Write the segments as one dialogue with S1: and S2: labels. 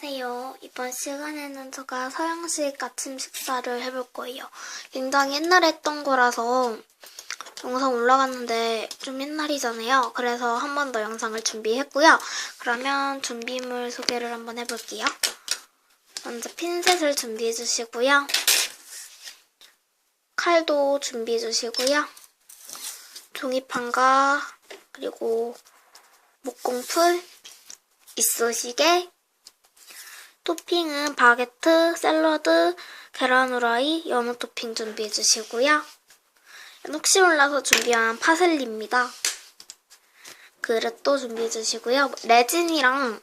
S1: 안녕하세요. 이번 시간에는 제가 서양식 아침 식사를 해볼 거예요. 굉장히 옛날에 했던 거라서 영상 올라갔는데 좀 옛날이잖아요. 그래서 한 번 더 영상을 준비했고요. 그러면 준비물 소개를 한번 해볼게요. 먼저 핀셋을 준비해 주시고요. 칼도 준비해 주시고요. 종이판과 그리고 목공풀, 이쑤시개, 토핑은 바게트, 샐러드, 계란 후라이, 연어 토핑 준비해 주시고요. 혹시 몰라서 준비한 파슬리입니다. 그릇도 준비해 주시고요. 레진이랑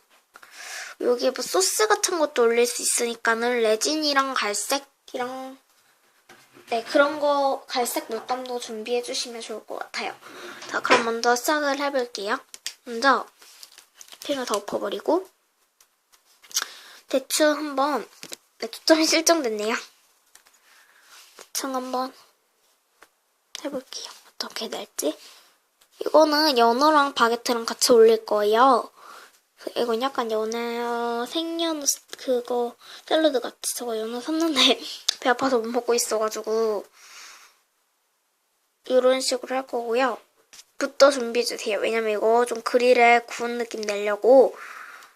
S1: 여기 뭐 소스 같은 것도 올릴 수 있으니까는 레진이랑 갈색이랑 네 그런 거 갈색 물감도 준비해 주시면 좋을 것 같아요. 자 그럼 먼저 시작을 해볼게요. 먼저 핑을 덮어버리고 대충 한번 네, 초점이 실종됐네요. 대충 한번 해볼게요. 어떻게 될지. 이거는 연어랑 바게트랑 같이 올릴 거예요. 이건 약간 연어 생연어 그거 샐러드 같이 저거 연어 샀는데 배 아파서 못 먹고 있어가지고 이런 식으로 할 거고요. 붓도 준비해 주세요. 왜냐면 이거 좀 그릴에 구운 느낌 내려고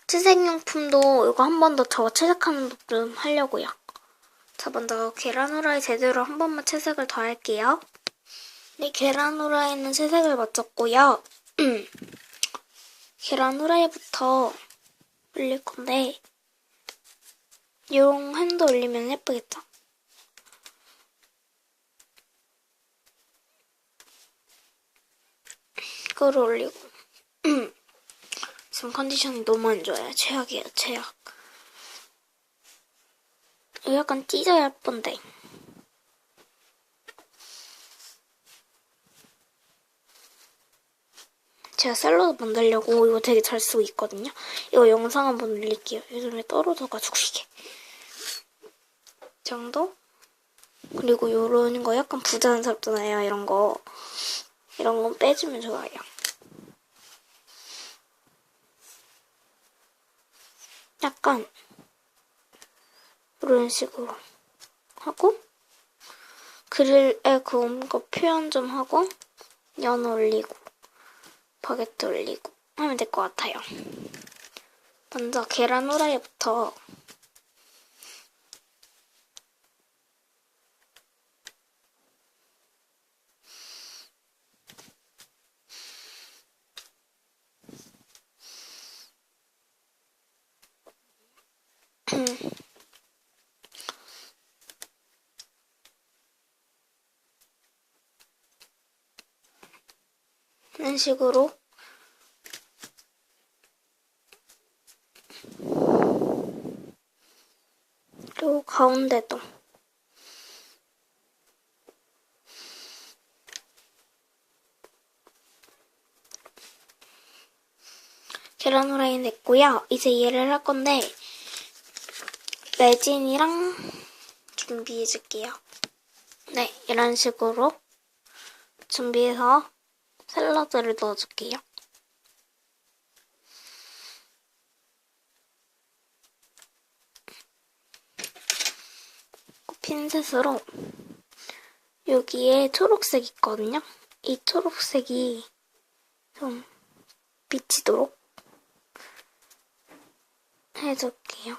S1: 채색용품도 이거 한 번 더 저거 채색하는 것좀 하려고요. 자, 먼저 계란 후라이 제대로 한 번만 채색을 더 할게요. 네, 계란 후라이는 채색을 마쳤고요. 계란 후라이부터 올릴 건데 용 핸도 올리면 예쁘겠죠? 이거를 올리고 지금 컨디션이 너무 안 좋아요. 최악이에요, 최악. 이거 약간 찢어야 예쁜데. 제가 샐러드 만들려고 이거 되게 잘 쓰고 있거든요. 이거 영상 한번 올릴게요. 요즘에 떨어져가지고 이게. 이 정도? 그리고 요런 거 약간 부자연스럽잖아요. 이런 거. 이런 건 빼주면 좋아요. 약간 이런 식으로 하고 그릴에 구운 거 표현 좀 하고 연 올리고 바게트 올리고 하면 될 것 같아요. 먼저 계란 후라이부터 이런 식으로. 그리고 가운데도 계란 후라이 냈고요. 이제 얘를 할 건데 레진이랑 준비해 줄게요. 네, 이런 식으로 준비해서 샐러드를 넣어줄게요. 핀셋으로 여기에 초록색 있거든요. 이 초록색이 좀 비치도록 해줄게요.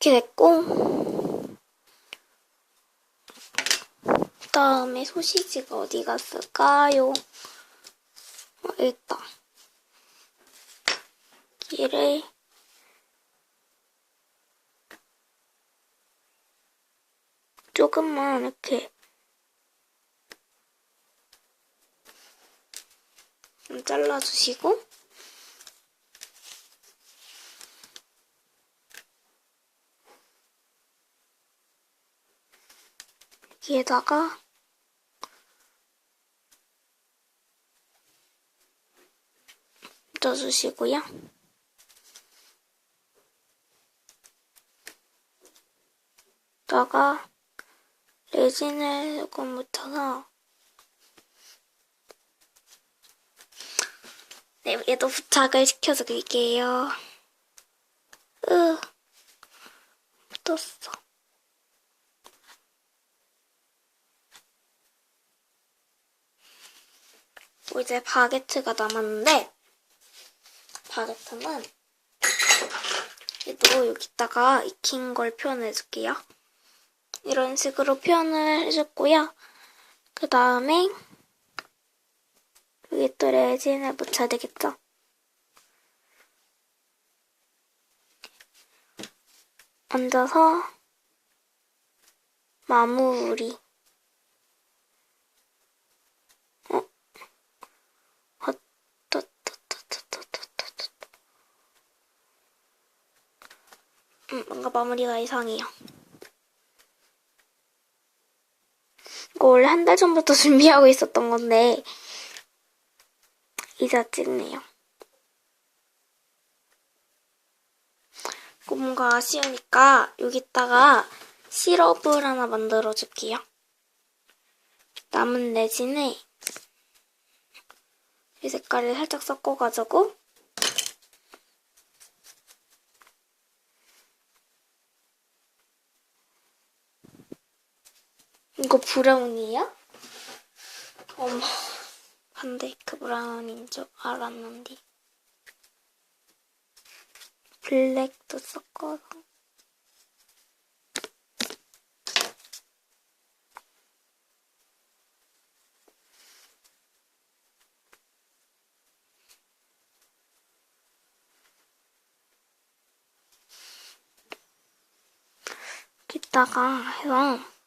S1: 이렇게 됐고 그 다음에 소시지가 어디 갔을까요? 어, 일단 얘를 조금만 이렇게 좀 잘라주시고 여기에다가 묻혀주시고요. 다가 레진을 조금 묻혀서 네, 얘도 부착을 시켜서 드릴게요. 으, 묻었어. 뭐 이제 바게트가 남았는데, 바게트는 얘도 여기다가 익힌 걸 표현해줄게요. 이런 식으로 표현을 해줬고요. 그 다음에 여기 또 레진을 붙여야 되겠죠? 얹어서 마무리 어? 음, 뭔가 마무리가 이상해요. 원래 한달 전부터 준비하고 있었던 건데, 이제 찍네요. 뭔가 아쉬우니까 여기다가 시럽을 하나 만들어 줄게요. 남은 레진에 이 색깔을 살짝 섞어가지고 이거 브라운이에요? 어머, 반데이크 브라운인 줄 알았는데. 블랙도 섞어서. 이따가 해서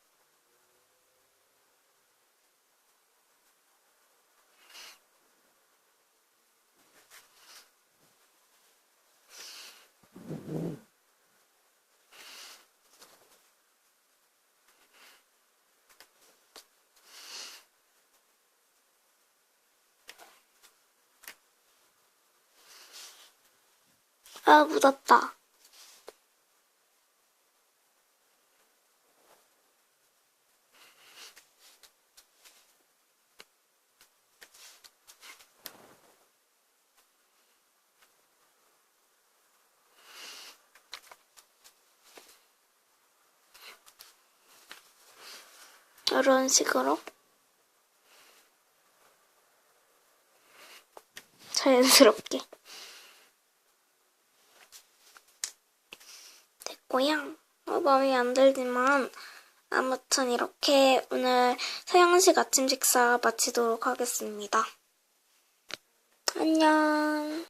S1: 아, 묻었다. 이런 식으로 자연스럽게 됐고요. 어, 마음에 안 들지만 아무튼 이렇게 오늘 서양식 아침 식사 마치도록 하겠습니다. 안녕.